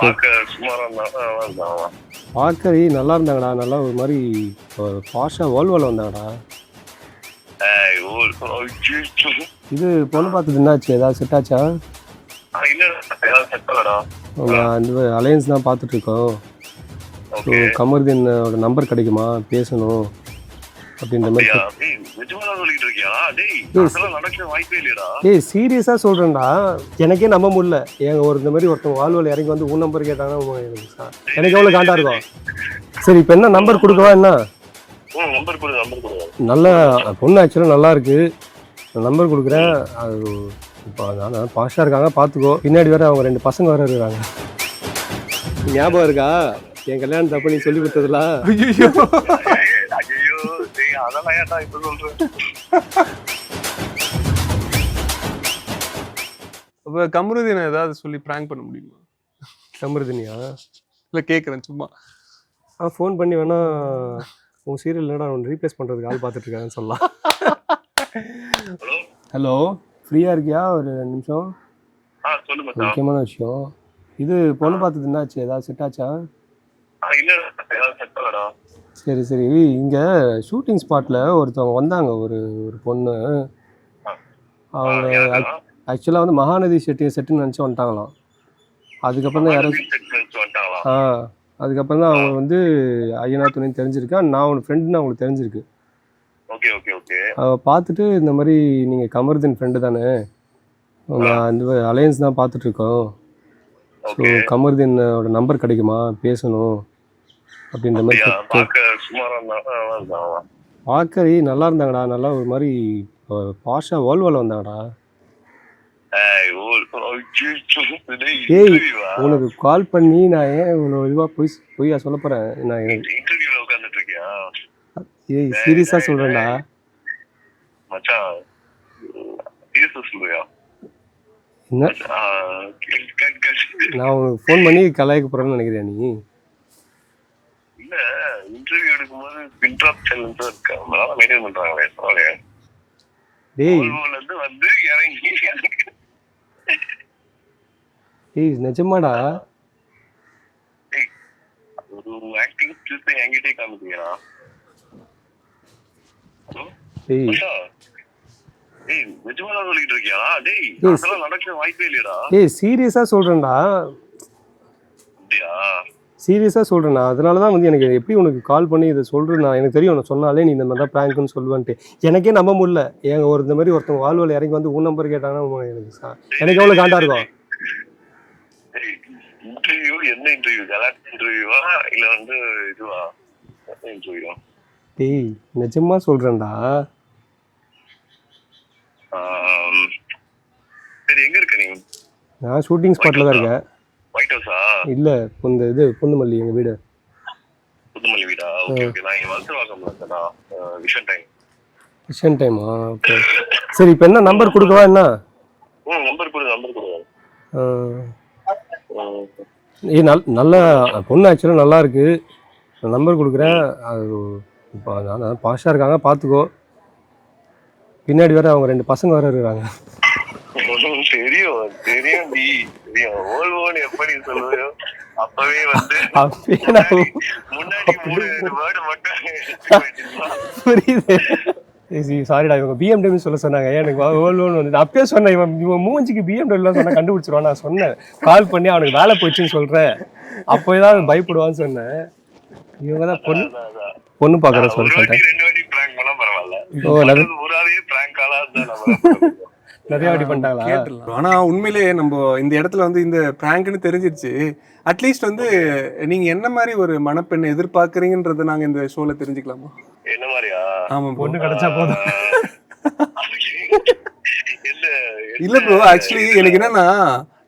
பார்க்க சுமாரா இருந்தா- ஆ, அதான், அதான். பார்க்கவே நல்லா இருந்தாங்கடா நல்லா ஒரு மாதிரி பாஷா வேர்ல்டுவில் வந்தாங்கடா. இது பொண்ணு பார்த்தது என்னாச்சு ஏதாவது செட் ஆச்சா இந்த அலையன்ஸ் தான் பார்த்துட்டு இருக்கோம் ஸோ. கமருதீனோட நம்பர் கிடைக்குமா பேசணும் அப்படின்ற மாதிரி? ஏய், சீரியஸாக சொல்கிறேன்டா எனக்கே நம்ப முடியல ஏங்க ஒரு இந்த மாதிரி ஒருத்தன் வாழ்வில் இறங்கி வந்து உன் நம்பர் கேட்டாங்கன்னா எனக்கு சா- எனக்கு எவ்வளோ காண்டா இருக்கும்? சரி இப்போ என்ன நம்பர் கொடுக்கவா என்ன? ம், number கொடு, number கொடு. நல்ல பொண்ணு ஆக்சுவலாக நல்லா இருக்கு. நம்பர் கொடுக்குறேன். அது இப்போ நான் பாஷாக இருக்காங்க பார்த்துக்கோ பின்னாடி வேற அவங்க ரெண்டு பசங்க வேற இருக்காங்க. ஞாபகம் இருக்கா? என் கல்யாணம் தப்பு நீ சொல்லி கொடுத்ததுலாம் அதெல்லாம் ஏன்டா இப்ப சொல்ற? அப்ப கமருதீனை ஏதாவது சொல்லி பிராங்க் பண்ண முடியுமா? கமருதினியா? இல்ல கேக்குறேன் சும்மா. ஆ ஃபோன் பண்ணி வேணா உன் சீரியல் என்னடா ஒன்று ரீப்ளேஸ் பண்ணுறதுக்கு ஆள் பார்த்துட்டு இருக்காங்கன்னு சொல்லலாம்? ஹலோ ஃப்ரீயாக இருக்கியா? ஒரு ரெண்டு நிமிஷம். ஆ, சொல்லு மச்சான். முக்கியமான விஷயம். இது பொண்ணு பார்த்தது என்னாச்சு? ஏதாவது செட் ஆச்சா? சரி சரி. இங்கே ஷூட்டிங் ஸ்பாட்டில் ஒருத்தவங்க வந்தாங்க ஒரு ஒரு பொண்ணு. அவங்க? ஆக்சுவலாக வந்து மகாநதி செட்டி செட்டுன்னு நினச்சி வந்துட்டாங்களாம். அதுக்கப்புறம் தான் யாரும்? ஆ அதுக்கப்புறம் தான் அவங்க வந்து ஐயனா துணின்னு தெரிஞ்சிருக்கா. நான் அவனோட ஃப்ரெண்டுன்னு அவங்களுக்கு தெரிஞ்சிருக்கு. okay, okay. அவ பார்த்துட்டு இந்த மாதிரி நீங்கள் கமருதீன் ஃப்ரெண்டு தானே? இந்த அலையன்ஸ் தான் பார்த்துட்டு இருக்கோம். ஸோ. கமருதீனோட நம்பர் கிடைக்குமா? பேசணும். அப்படின்ற மாதிரி அப்படியா? கே- கே- பார்க்க சுமாரா இருந்தா- ஆ, அதான், அதான். பார்க்கவே நல்லா இருந்தாங்கடா நல்லா ஒரு மாதிரி பாஷா வேர்ல்டுவில் வந்தாங்கடா ஏய்? உனக்கு கால் பண்ணி நான் ஏன் இவ்வளோ இதுவாக போய் பொய்யா சொல்ல போகிறேன் நான்? ஏய் சீரியஸாக சொல்கிறேன்டா. நான் உனக்கு ஃபோன் பண்ணி கலாய்க்க போகிறேன்னு நினைக்கிறேன் நீ இன்டர்வியூ எடுக்கும்போது பின்ட்ராப் சேலஞ்ச் இருக்கு. அதனால மெயின்டைன் டேய். Volvo ல இருந்து வந்து இறங்கி. நிஜமாடா? ஒரு ஆக்டிங் ஸ்கில்ஸ் என்கிட்டே காமிக்கிறீங்களா? டேய். ஏய் நிஜமாதான் சொல்லிட்டு இருக்கியா? டேய். அதெல்லாம் நடக்க வாய்ப்பே இல்லையடா. ஏய் சீரியஸாக சொல்கிறேன்டா அப்படியா? சீரியஸாக சொல்கிறேன்டா அதனால தான் வந்து எனக்கு எப்படி உனக்கு கால் பண்ணி இதை சொல்கிறேன் நான் எனக்கு தெரியும். நான் சொன்னாலே நீ இந்த மாதிரி தான் ப்ராங்க்னு சொல்லுவேன்ட்டு. எனக்கே நம்ப முடியல. ஏங்க ஒரு இந்த மாதிரி ஒருத்தவங்க வாழ்வில் இறங்கி வந்து உன் நம்பர் கேட்டாங்கன்னா எனக்கு எனக்கு எவ்வளோ காண்டா இருக்கும்? இன்டர்வியூ என்ன இன்டர்வியூ கலாட் இன்டர்வியூவா இல்ல வந்து இதுவா? டேய் நிஜமா சொல்கிறேன்டா சரி எங்க இருக்க நீ? நான் ஷூட்டிங் ஸ்பாட்டில் தான் இருக்கேன். இல்லை இந்த இது புந்துமல்லி எங்கள் வீடு. புதுமல்லி வீடா? Okay okay. நான் இங்க வளர்த்துவாக்கம் இருக்கேன்டா விஷன் டைம் விஷன் டைமா ஓகே. சரி இப்போ என்ன? நம்பர் கொடுக்கவா என்ன? ம் நம்பர் கொடு நம்பர் கொடு. ஏய் நல் நல்ல பொண்ணு ஆக்சுவலாக நல்லா இருக்கு. நம்பர் கொடுக்குறேன். அது இப்போ நான் பாஷாக இருக்காங்க பார்த்துக்கோ பின்னாடி வேற அவங்க ரெண்டு பசங்க வேற இருக்கிறாங்க. தெரியும் தெரியும் ஓல்வோன்னு எப்ப நீ சொல்லுவியோ அப்பவே வந்து அப்படியே நான் முன்னாடி மூணு வேர்டு மட்டும் எடுத்து வச்சிருப்பா. புரியுது. சாரிடா இவங்க பிஎம்டபிள்யூ சொல்ல சொன்னாங்க. எனக்கு ஓல்வோன்னு வந்து அப்பயே சொன்னேன் இவன் இவன் மூஞ்சிக்கு பிஎம்டபிள்யூலாம் சொன்னா கண்டுபிடிச்சிருவான் நான் சொன்னேன். கால் பண்ணி அவனுக்கு வேலை போச்சுன்னு சொல்கிறேன் அப்போ ஏதாவது பயப்படுவான்னு சொன்னேன். இவங்க தான் பொண்ணு. பொண்ணு பார்க்குறேன் ஒரு சொல்ல சொல்லிட்டேன் ஓ நிறைய வாட்டி பண்ணிட்டாங்களா? ஆனா உண்மையிலேயே நம்ம இந்த இடத்துல வந்து இந்த பிராங்க்னு தெரிஞ்சிருச்சு. அட்லீஸ்ட் வந்து நீங்க என்ன மாதிரி ஒரு மணப்பெண்ணை எதிர்பார்க்கறீங்கன்றத நாங்க இந்த ஷோல தெரிஞ்சுக்கலாமா? என்ன மாதிரியா? ஆமா. பொண்ணு கிடைச்சா போதும். இல்ல இல்ல. ப்ரோ ஆக்சுவலி எனக்கு என்னன்னா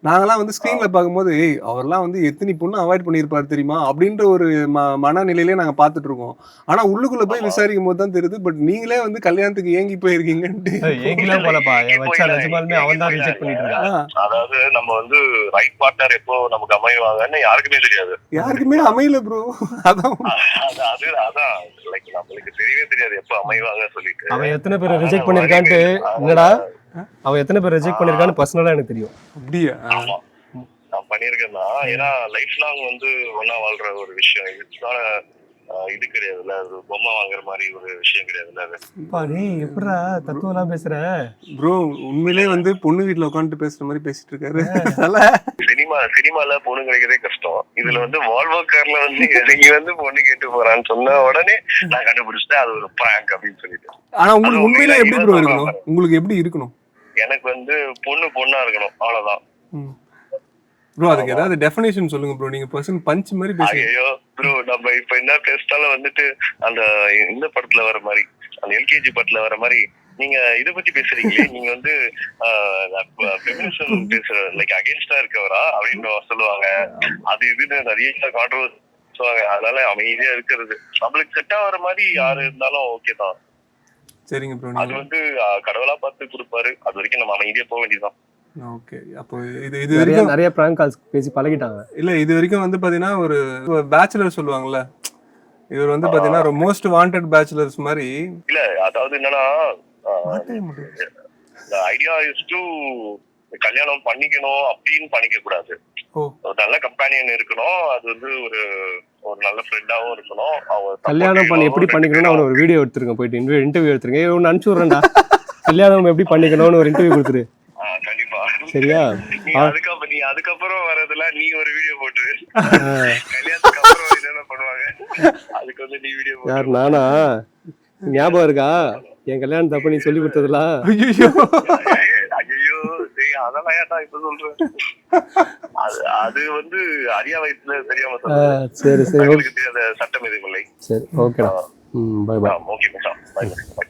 நாங்கெல்லாம் வந்து ஸ்க்ரீன்ல பார்க்கும்போது "ஏய், அவர்லாம் வந்து எத்தனை பொண்ணு அவாய்ட் பண்ணியிருப்பாரு தெரியுமா? அப்படின்ற ஒரு ம மனநிலையிலே நாங்க பார்த்துட்டு இருக்கோம். ஆனா உள்ளுக்குள்ள போய் விசாரிக்கும் போது தான் தெரியுது பட் நீங்களே வந்து கல்யாணத்துக்கு ஏங்கி போயிருக்கீங்கன்ட்டு. ஏங்கிலாம் போலப்பா. அவன் தான் ரிஜெக்ட் பண்ணிட்டு அதாவது நம்ம வந்து ரைட் பார்ட்னர் எப்போ நமக்கு அமைவாங்கன்னு யாருக்குமே தெரியாது. யாருக்குமே அமையல ப்ரோ அதான் அது அது அதான். லைக் நம்மளுக்கு தெரியவே தெரியாது எப்போ அமைவாங்க சொல்லிட்டு. அவன் எத்தனை பேரை ரிஜெக்ட் பண்ணிருக்கான்ட்டு. என்னடா? அவன் எத்தனை பேர் ரிஜெக்ட் பண்ணிருக்கான்னு பர்சனலா எனக்கு தெரியும். அப்படியா? ஆமா. அப்ப பண்ணியிருக்கேன் தான் ஏன்னா லைஃப் லாங் வந்து ஒன்னா வாழ்ற ஒரு விஷயம். இதுதான் இது கிடையாதுல்ல. அது பொம்மை வாங்குற மாதிரி ஒரு விஷயம் கிடையாதுல்ல அது. நீ எப்படா தத்துவம்லாம் பேசுற? ப்ரோ உண்மையிலே வந்து பொண்ணு வீட்ல உட்காந்துட்டு பேசுற மாதிரி பேசிட்டு இருக்காரு. அதனால சினிமா சினிமால பொண்ணு கிடைக்கிறதே கஷ்டம். இதுல வந்து வால்வோ கார்ல வந்து இறங்கி வந்து பொண்ணு கேட்டு போறான்னு சொன்ன உடனே நான் கண்டுபிடிச்சிட்டேன் அது ஒரு பிராங்க் அப்படின்னு சொல்லிட்டு. ஆனா உங்களுக்கு உண்மையிலே எப்படி ப்ரோ இருக்கணும்? உங்களுக்கு எப்படி இருக்கணும்? எனக்கு வந்து பொண்ணு பொண்ணா இருக்கணும். அவ்வளவுதான். ப்ரோ அதுக்கு ஏதாவது டெஃபினேஷன் சொல்லுங்க ப்ரோ நீங்க பர்சன் பஞ்ச் மாதிரி பேசுறீங்க ஐயோ ப்ரோ நம்ம இப்ப என்ன பேசினாலும் வந்துட்டு அந்த இந்த படத்துல வர மாதிரி அந்த எல்கேஜி படத்துல வர மாதிரி நீங்க இத பத்தி பேசுறீங்களே? நீங்க வந்து ஃபெமினிசம் பேசுற லைக் அகேன்ஸ்டா இருக்கவரா? அப்படின்னு சொல்லுவாங்க. அது இதுன்னு நிறைய கான்ட்ரவர்ஸ் சொல்லுவாங்க. அதனால அமைதியா இருக்கிறது. நம்மளுக்கு செட் ஆகிற மாதிரி யாரு இருந்தாலும் ஓகே தான். சரிங்க ப்ரோ அது வந்து கடவுளா பார்த்து கொடுப்பாரு. அது வரைக்கும் நம்ம அமைதியா போக வேண்டியதுதான். ஓகே அப்போ இது இது நிறைய வரைக்கும் நிறைய பிராங்க் கால்ஸ் பேசி பழகிட்டாங்க. இல்ல இது வரைக்கும் வந்து பாத்தீங்கன்னா ஒரு பேச்சுலர் சொல்லுவாங்கல்ல. இவர் வந்து பாத்தீங்கன்னா ஒரு மோஸ்ட் வாண்டட் பேச்சுலர்ஸ் மாதிரி. இல்ல அதாவது என்னன்னா ஐடியா இஸ் டு கல்யாணம் பண்ணிக்கணும் அப்படின்னு பண்ணிக்க கூடாது நல்ல கம்பெனியன் இருக்கணும். அது வந்து ஒரு ஒரு நல்ல ஃப்ரெண்டாவும் இருக்கணும். அவங்க கல்யாணம் பண்ணி எப்படி பண்ணிக்கணும்னு அவனை ஒரு வீடியோ எடுத்துருங்க போயிட்டு இன்டர்வியூ எடுத்துருங்க ஒன்று அனுப்பிச்சு விட்றேன்டா கல்யாணம் எப்படி பண்ணிக்கணும்னு ஒரு இன்டர்வியூ கொடுத்துரு. கண்டிப்பா. சரியா? அதுக்கப்புறம் நீ அதுக்கப்புறம் வரதெல்லாம் நீ ஒரு வீடியோ போட்டு கல்யாணத்துக்கு அப்புறம் என்னென்ன பண்ணுவாங்க? அதுக்கு வந்து நீ வீடியோ யார் நானா? ஞாபகம் இருக்கா? என் கல்யாணம் தப்ப நீ சொல்லி கொடுத்ததுலாம் ஐயோ ஐயோ அதெல்லாம் ஏன்டா இப்ப சொல்றேன் அது வந்து அரியா வயசுல தெரியாம சரி சரி. சட்டம் எதுவும் இல்லை. சரி ஓகேடா. ம் பை பை ஓகே மச்சான். Bye.